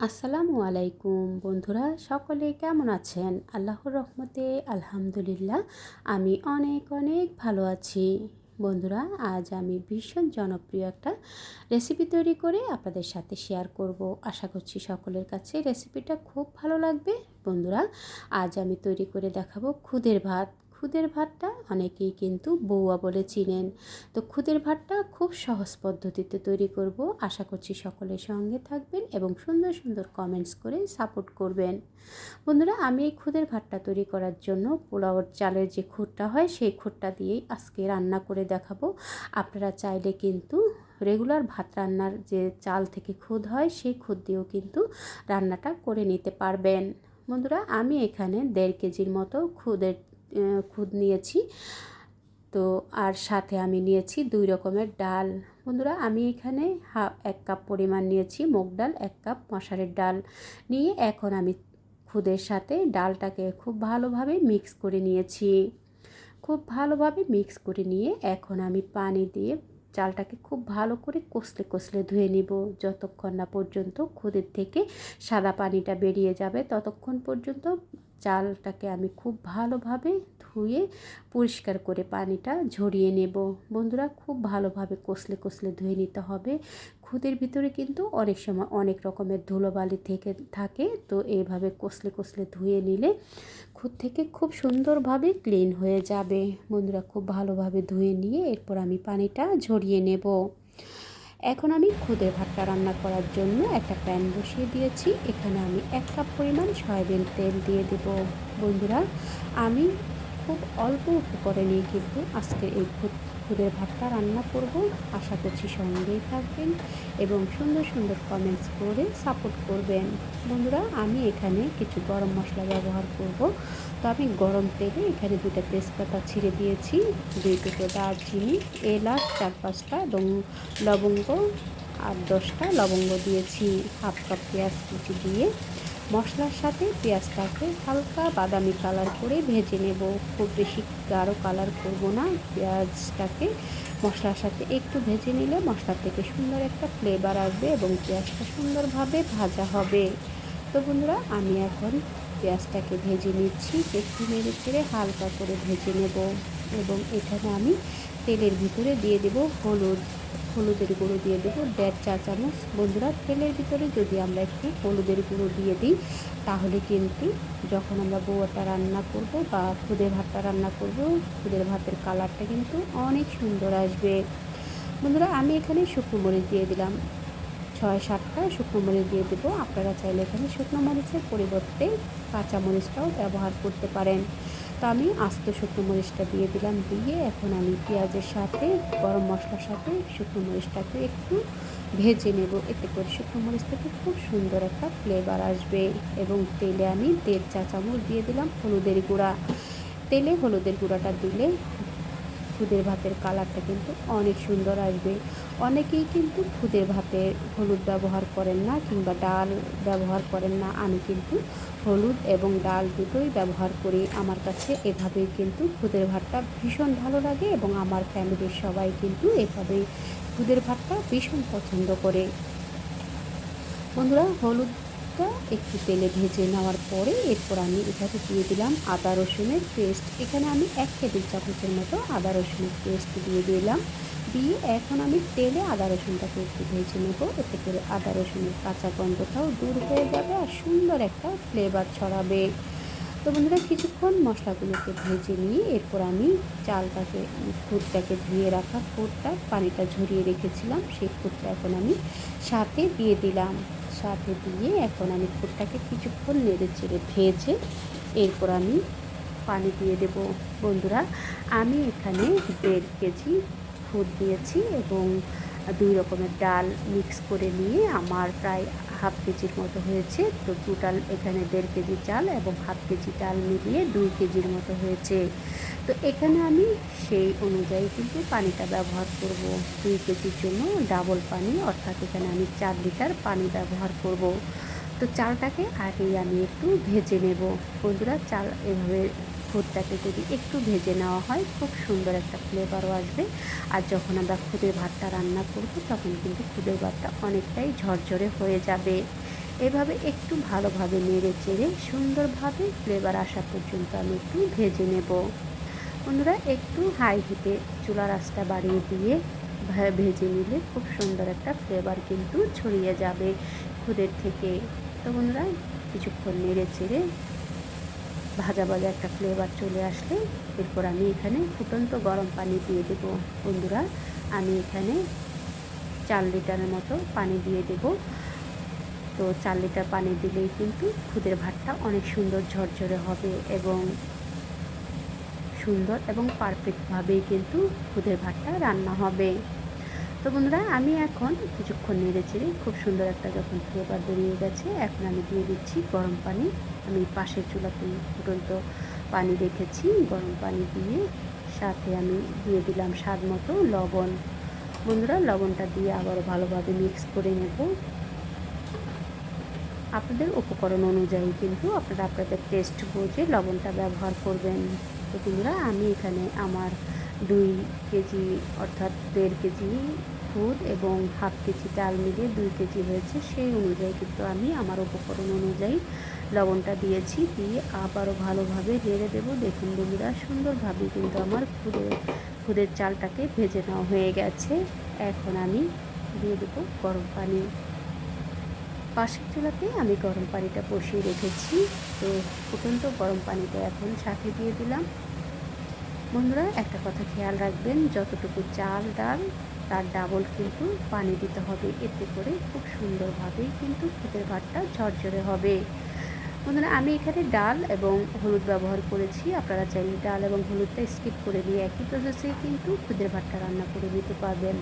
আসসালামু আলাইকুম বন্ধুরা, সকলে কেমন আছেন? আল্লাহর রহমতে আলহামদুলিল্লাহ, আমি অনেক অনেক ভালো আছি। বন্ধুরা, আজ আমি ভীষণ জনপ্রিয় একটা রেসিপি তৈরি করে আপনাদের সাথে শেয়ার করব। আশা করছি সকলের কাছে রেসিপিটা খুব ভালো লাগবে। বন্ধুরা, আজ আমি তৈরি করে দেখাবো খুদের ভাত। খুদের ভাতটা অনেকেই কিন্তু বৌয়া বলে চিনেন। তো খুদের ভাতটা খুব সহজ পদ্ধতিতে তৈরি করব। আশা করছি সকলের সঙ্গে থাকবেন এবং সুন্দর সুন্দর কমেন্টস করে সাপোর্ট করবেন। বন্ধুরা, আমি এই খুদের ভাতটা তৈরি করার জন্য পোলাওর চালের যে খুঁটটা হয়, সেই খুঁটটা দিয়েই আজকে রান্না করে দেখাবো। আপনারা চাইলে কিন্তু রেগুলার ভাত রান্নার যে চাল থেকে খুদ হয়, সেই খুদ দিয়েও কিন্তু রান্নাটা করে নিতে পারবেন। বন্ধুরা, আমি এখানে দেড় কেজির মতো খুদের খুদ নিয়েছি। তো আর সাথে আমি নিয়েছি দুই রকমের ডাল। বন্ধুরা, আমি এখানে হাফ এক কাপ পরিমাণ নিয়েছি মুগ ডাল, এক কাপ মশারের ডাল নিয়ে এখন আমি খুদের সাথে ডালটাকে খুব ভালোভাবে মিক্স করে নিয়েছি। খুব ভালোভাবে মিক্স করে নিয়ে এখন আমি পানি দিয়ে চালটাকে খুব ভালো করে কষলে কষলে ধুয়ে নিব। যতক্ষণ না পর্যন্ত খুদের থেকে সাদা পানিটা বেরিয়ে যাবে, ততক্ষণ পর্যন্ত চালটাকে আমি খুব ভালোভাবে ধুয়ে পরিষ্কার করে পানিটা ঝরিয়ে নেব। বন্ধুরা, খুব ভালোভাবে কষলে কষলে ধুয়ে নিতে হবে। খুদের ভিতরে কিন্তু অনেক সময় অনেক রকমের ধুলোবালি থেকে থাকে, তো এইভাবে কষলে কষলে ধুয়ে নিলে খুদ থেকে খুব সুন্দরভাবে ক্লিন হয়ে যাবে। বন্ধুরা, খুব ভালোভাবে ধুয়ে নিয়ে এরপর আমি পানিটা ঝরিয়ে নেব। এখন আমি খুদে ভাতটা রান্না করার জন্য একটা প্যান বসিয়ে দিয়েছি। এখানে আমি এক কাপ পরিমাণ সয়াবিন তেল দিয়ে দেব। বন্ধুরা, আমি খুব অল্প উপকরণে কিন্তু আজকে এই খুদের ভাতটা রান্না করব। আশা করছি সঙ্গেই থাকবেন এবং সুন্দর সুন্দর কমেন্টস করে সাপোর্ট করবেন। বন্ধুরা, আমি এখানে কিছু গরম মশলা ব্যবহার করব। তো আমি গরম তেলে এখানে দুটা তেজপাতা ছিঁড়ে দিয়েছি, দুই টুকরো দারচিনি, এলাচ, চার পাঁচটা এবং লবঙ্গ, আর দশটা লবঙ্গ দিয়েছি। হাফ কাপ পেঁয়াজ কুচি দিয়ে মশলার সাথে পেঁয়াজটাকে হালকা বাদামি কালার করে ভেজে নেব। খুব বেশি গাঢ় কালার করব না। পেঁয়াজটাকে মশলার সাথে একটু ভেজে নিলে মশলা থেকে সুন্দর একটা ফ্লেভার আসবে এবং পেঁয়াজটা সুন্দরভাবে ভাজা হবে। তো বন্ধুরা, আমি এখন পেঁয়াজটাকে ভেজে নিচ্ছি। একটু নেড়ে চেড়ে হালকা করে ভেজে নেব এবং এখানে আমি তেলের ভিতরে দিয়ে দেব হলুদ। হলুদের গুঁড়ো দিয়ে দেবো দেড় চা চামচ। বন্ধুরা, তেলের ভিতরে যদি আমরা একটু হলুদের গুঁড়ো দিয়ে দিই, তাহলে কিন্তু যখন আমরা বউয়াটা রান্না করব বা খুদের ভাতটা রান্না করব, খুদের ভাতের কালারটা কিন্তু অনেক সুন্দর আসবে। বন্ধুরা, আমি এখানে শুকনো মরিচ দিয়ে দিলাম। ছয় সাতটা শুকনো মরিচ দিয়ে দেবো। আপনারা চাইলে এখানে শুকনো মরিচের পরিবর্তে কাঁচা মরিচটাও ব্যবহার করতে পারেন। তো আমি আস্ত শুকনো মরিচটা দিয়ে দিলাম, দিয়ে এখন আমি পেঁয়াজের সাথে, গরম মশলার সাথে শুকনো মরিচটাকে একটু ভেজে নেব। এতে করে শুকনো মরিচ থেকে খুব সুন্দর একটা ফ্লেভার আসবে এবং তেলে আমি দেড় চা চামচ দিয়ে দিলাম হলুদের গুঁড়া। তেলে হলুদের গুঁড়াটা দিলে খুদের ভাতের কালারটা কিন্তু অনেক সুন্দর আসবে। অনেকেই কিন্তু খুদের ভাতে হলুদ ব্যবহার করেন না কিংবা ডাল ব্যবহার করেন না, আমি কিন্তু হলুদ এবং ডাল দুটোই ব্যবহার করি। আমার কাছে এভাবেই কিন্তু খুদের ভাতটা ভীষণ ভালো লাগে এবং আমার ফ্যামিলির সবাই কিন্তু এভাবেই খুদের ভাতটা ভীষণ পছন্দ করে। বন্ধুরা, হলুদটা একটু তেলে ভেজে নেওয়ার পরে এরপর আমি এখানে দিয়ে দিলাম আদা রসুনের পেস্ট। এখানে আমি এক টেবিল চামচের মতো আদা রসুনের পেস্ট দিয়ে দিলাম। দিয়ে এখন আমি তেলে আদা রসুনটাকে একটু ভেজে নেব। এতে করে আদা রসুনের কাঁচা গন্ধটাও দূর হয়ে যাবে আর সুন্দর একটা ফ্লেভার ছড়াবে। তো বন্ধুরা, কিছুক্ষণ মশলাগুলোকে ভেজে নিয়ে এরপর আমি চালটাকে, ফুটটাকে ধুয়ে রাখা ফুটটা, পানিটা ঝরিয়ে রেখেছিলাম, সেই ফুটটা এখন আমি সাথে দিয়ে দিলাম। সাথে দিয়ে এখন আমি ফুটটাকে কিছুক্ষণ নেড়ে চেড়ে ভেজে এরপর আমি পানি দিয়ে দেব। বন্ধুরা, আমি এখানে দেড় কেজি ফুট দিয়েছি এবং দুই রকমের ডাল মিক্স করে নিয়ে আমার প্রায় হাফ কেজির মতো হয়েছে। তো টোটাল এখানে দেড় কেজি চাল এবং হাফ কেজি ডাল মিলিয়ে দুই কেজির মতো হয়েছে। তো এখানে আমি সেই অনুযায়ী কিন্তু পানিটা ব্যবহার করব। দুই কেজির জন্য ডাবল পানি, অর্থাৎ এখানে আমি চার লিটার পানি ব্যবহার করব। তো চালটাকে আগেই আমি একটু ভেজে নেব। বন্ধুরা, চাল এভাবে খুদটাকে যদি একটু ভেজে নেওয়া হয়, খুব সুন্দর একটা ফ্লেভারও আসবে। আর যখন আমরা খুদের ভাতটা রান্না করব, তখন কিন্তু খুদের ভাতটা অনেকটাই ঝরঝরে হয়ে যাবে। এভাবে একটু ভালোভাবে নেড়ে চেড়ে সুন্দরভাবে ফ্লেভার আসা পর্যন্ত আমি একটু ভেজে নেব। বন্ধুরা, একটু হাই হিটে চুলা আঁচটা বাড়িয়ে দিয়ে ভেজে নিলে খুব সুন্দর একটা ফ্লেভার কিন্তু ছড়িয়ে যাবে খুদের থেকে। তো বন্ধুরা, কিছুক্ষণ নেড়ে চেড়ে ভাজা ভাজা একটা ফ্লেভার চলে আসলে এরপর আমি এখানে ফুটন্ত গরম পানি দিয়ে দেব বন্ধুরা। আমি এখানে চার লিটারের মতো পানি দিয়ে দেব। তো চার লিটার পানি দিলেই কিন্তু খুদের ভাতটা অনেক সুন্দর ঝরঝরে হবে এবং সুন্দর এবং পারফেক্টভাবেই কিন্তু খুদের ভাতটা রান্না হবে। তো বন্ধুরা, আমি এখন কিছুক্ষণ নেড়ে খুব সুন্দর একটা যখন ফ্লেভার বেরিয়ে গেছে, এখন আমি দিয়ে দিচ্ছি গরম পানি। আমি পাশের চুলাতে ফুটন্ত পানি রেখেছি, গরম পানি দিয়ে সাথে আমি দিয়ে দিলাম স্বাদ মতো লবণ। বন্ধুরা, লবণটা দিয়ে আবারও ভালোভাবে মিক্স করে নেব। আপনাদের উপকরণ অনুযায়ী কিন্তু আপনারা আপনাদের টেস্ট বুঝে লবণটা ব্যবহার করবেন। তো বন্ধুরা, আমি এখানে আমার দুই কেজি অর্থাৎ দেড় কেজি ফুড এবং হাফ কেজি ডাল মিলিয়ে দুই কেজি হয়েছে, সেই অনুযায়ী কিন্তু আমি আমার উপকরণ অনুযায়ী লবণটা দিয়েছি। দিয়ে আবারও ভালোভাবে নেড়ে দেবো। দেখুন বন্ধুরা, সুন্দরভাবে কিন্তু আমার খুদের খুদের চালটাকে ভেজে নেওয়া হয়ে গেছে। এখন আমি দিয়ে দেবো গরম পানি। পাশের চুলাতে আমি গরম পানিটা বসিয়ে রেখেছি। তো ফুটন্ত গরম পানিটা এখন সাথে দিয়ে দিলাম। বন্ধুরা, একটা কথা খেয়াল রাখবেন, যতটুকু চাল, ডাল তার ডাবল কিন্তু পানি দিতে হবে। এতে করে খুব সুন্দরভাবেই কিন্তু খুদের ভাতটা ঝরঝরে হবে। বন্ধুরা, আমি এখানে ডাল এবং হলুদ ব্যবহার করেছি। আপনারা চাইলে ডাল এবং হলুদটা স্কিপ করে দিয়ে একই প্রসেসে কিন্তু খুদের ভাতটা রান্না করে নিতে পারবেন।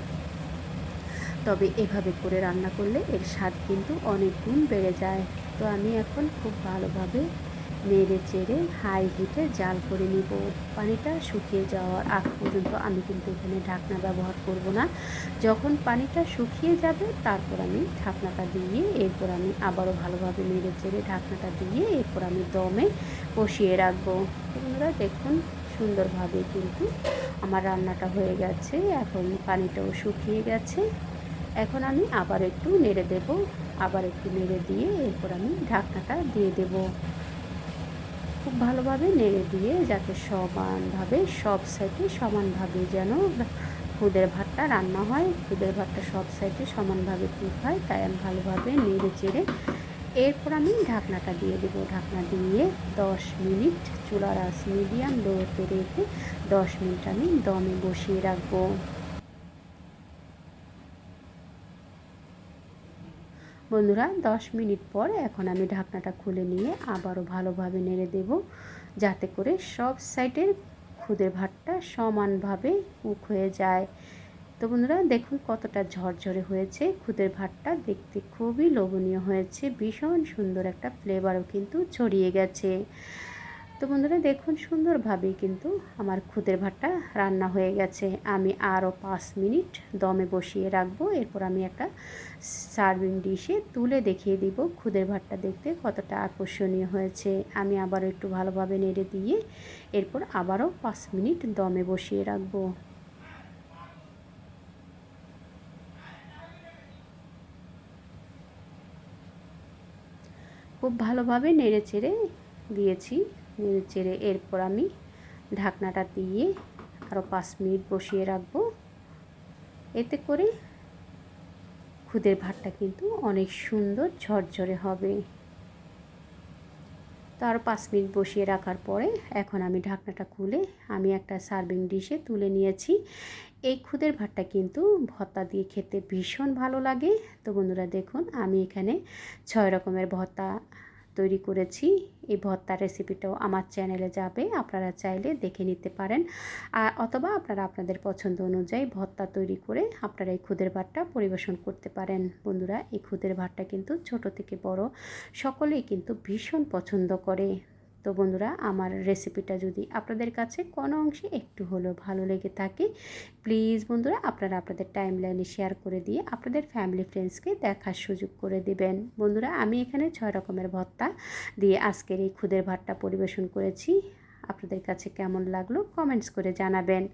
তবে এভাবে করে রান্না করলে এর স্বাদ কিন্তু অনেক গুণ বেড়ে যায়। তো আমি এখন খুব ভালোভাবে নেড়ে চেড়ে হাই হিটে জাল করে নিব। পানিটা শুকিয়ে যাওয়ার আগ পর্যন্ত আমি কিন্তু এখানে ঢাকনা ব্যবহার করব না। যখন পানিটা শুকিয়ে যাবে, তারপর আমি ঢাকনাটা দিয়ে, এরপর আমি আবারও ভালোভাবে নেড়ে চেড়ে ঢাকনাটা দিয়ে, এরপর আমি দমে বসিয়ে রাখব। বন্ধুরা, দেখুন, সুন্দরভাবে কিন্তু আমার রান্নাটা হয়ে গেছে। এখন পানিটাও শুকিয়ে গেছে। এখন আমি আবার একটু নেড়ে দেব। আবার একটু নেড়ে দিয়ে, এরপর আমি ঢাকনাটা দিয়ে দেব। খুব ভালোভাবে নেড়ে দিয়ে যাতে সমানভাবে সব সাইডে সমানভাবে যেন খুদের ভাতটা রান্না হয়, খুদের ভাতটা সব সাইডে সমানভাবে কুক হয়, তাই আমি ভালোভাবে নেড়ে চেড়ে এরপর আমি ঢাকনাটা দিয়ে দেবো। ঢাকনা দিয়ে দশ মিনিট চুলার আস মিডিয়াম লোতে রেখে দশ মিনিট আমি দমে বসিয়ে রাখব। বন্ধুরা, দশ মিনিট পর এখন আমি ঢাকনাটা খুলে নিয়ে আবারও ভালোভাবে নেড়ে দেব, যাতে করে সব সাইডের খুদের ভাতটা সমানভাবে কুক হয়ে যায়। তো বন্ধুরা, দেখুন কতটা ঝরঝরে হয়েছে। খুদের ভাতটা দেখতে খুবই লোভনীয় হয়েছে। ভীষণ সুন্দর একটা ফ্লেভারও কিন্তু ছড়িয়ে গেছে। তো বন্ধুরা, দেখুন সুন্দরভাবেই কিন্তু আমার খুদের ভাতটা রান্না হয়ে গেছে। আমি আরও পাঁচ মিনিট দমে বসিয়ে রাখব। এরপর আমি একটা সার্ভিং ডিশে তুলে দেখিয়ে দিব খুদের ভাতটা দেখতে কতটা আকর্ষণীয় হয়েছে। আমি আবার একটু ভালোভাবে নেড়ে দিয়ে এরপর আবারও পাঁচ মিনিট দমে বসিয়ে রাখব। খুব ভালোভাবে নেড়ে চেড়ে দিয়েছি। নেড়ে চেড়ে এরপর আমি ঢাকনাটা দিয়ে আরও পাঁচ মিনিট বসিয়ে রাখব। এতে করে খুদের ভাতটা কিন্তু অনেক সুন্দর ঝরঝরে হবে। তো আরও পাঁচ মিনিট বসিয়ে রাখার পরে এখন আমি ঢাকনাটা খুলে আমি একটা সার্ভিং ডিশে তুলে নিয়েছি। এই খুদের ভাতটা কিন্তু ভর্তা দিয়ে খেতে ভীষণ ভালো লাগে। তো বন্ধুরা দেখুন, আমি এখানে ছয় রকমের ভর্তা তৈরি করেছি। এই ভর্তার রেসিপিটাও আমার চ্যানেলে যাবে, আপনারা চাইলে দেখে নিতে পারেন। আর অথবা আপনারা আপনাদের পছন্দ অনুযায়ী ভর্তা তৈরি করে আপনারা এই ক্ষুদের ভাতটা পরিবেশন করতে পারেন। বন্ধুরা, এই খুদের ভাতটা কিন্তু ছোট থেকে বড়, সকলেই কিন্তু ভীষণ পছন্দ করে। তো বন্ধুরা, আমার রেসিপিটা যদি আপনাদের কাছে কোনো অংশে একটু হলেও ভালো লেগে থাকে প্লিজ বন্ধুরা, আপনারা আপনাদের টাইম লাইনে শেয়ার করে দিয়ে আপনাদের ফ্যামিলি ফ্রেন্ডসকে দেখার সুযোগ করে দিবেন। বন্ধুরা, আমি এখানে ছয় রকমের ভর্তা দিয়ে আজকের এই খুদের ভাতটা পরিবেশন করেছি। আপনাদের কাছে কেমন লাগল কমেন্টস করে জানাবেন।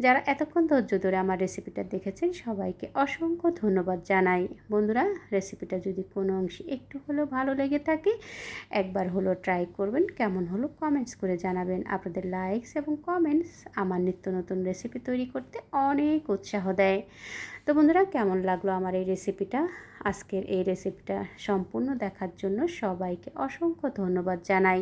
যারা এতক্ষণ ধৈর্য ধরে আমার রেসিপিটা দেখেছেন, সবাইকে অসংখ্য ধন্যবাদ জানাই। বন্ধুরা রেসিপিটা যদি কোনো অংশে একটু হলেও ভালো লেগে থাকে, একবার হলো ট্রাই করবেন। কেমন হলো কমেন্টস করে জানাবেন। আপনাদের লাইকস এবং কমেন্টস আমার নিত্য নতুন রেসিপি তৈরি করতে অনেক উৎসাহ দেয়। তো বন্ধুরা, কেমন লাগল আমার এই রেসিপিটা আজকের এই রেসিপিটা সম্পূর্ণ দেখার জন্য সবাইকে অসংখ্য ধন্যবাদ জানাই।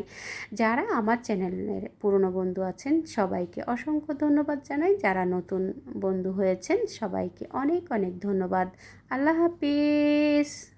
যারা আমার চ্যানেলের পুরনো বন্ধু আছেন, সবাইকে অসংখ্য ধন্যবাদ জানাই। যারা নতুন বন্ধু হয়েছেন, সবাইকে অনেক অনেক ধন্যবাদ। আল্লাহ হাফিজ!